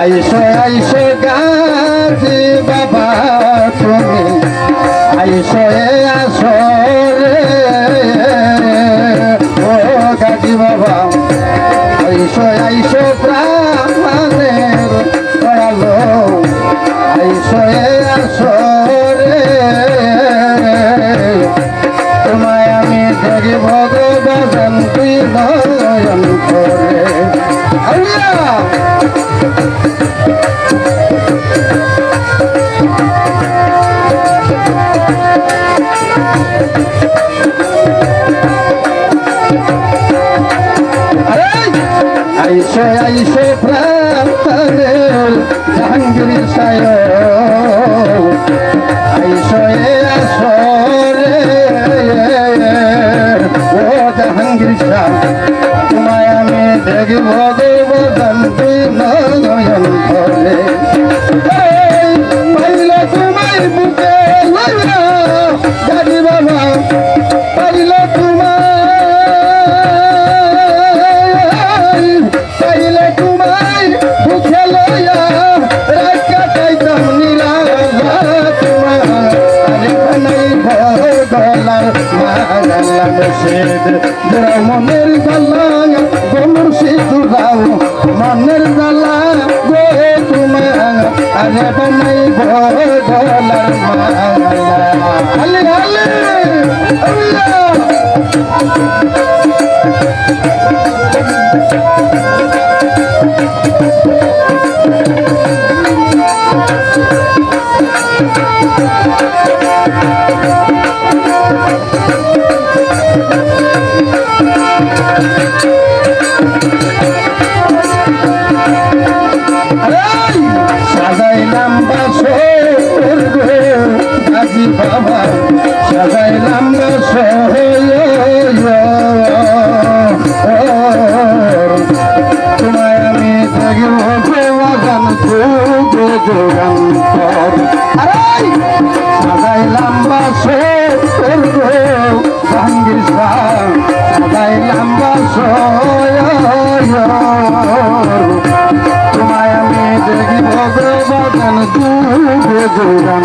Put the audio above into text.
আইসো আইসো গাছি বাবা, তুমি আইসো, এ আসো রে। ও গাছি বাবা, আইসো আইসো প্রাণের দয়ালো। আইসো, এ আসো রে। তোমায় আমি দেখি ভগবান তুই নয়ন করে। আল্লাহ! আইসে আইসে প্রান্তরের জাহাঙ্গীর সায় আইসে আসরে ও জাহাঙ্গীর শাহ তোমায় আমি দেখব গলার মাগালা মুর্শিদ দুরা মনের গলা গো মুর্শিদ দুরাও মনের গলা গো তোমার আল্লাহ এই, বাবা সাজাইলাম বাসর তোমায় আমি দেখিব ভগবান তুগো যোগান্তর সাজাইলাম জাহাঙ্গীর শাহ সাজাইলাম বাসর জীবন তুই জোরান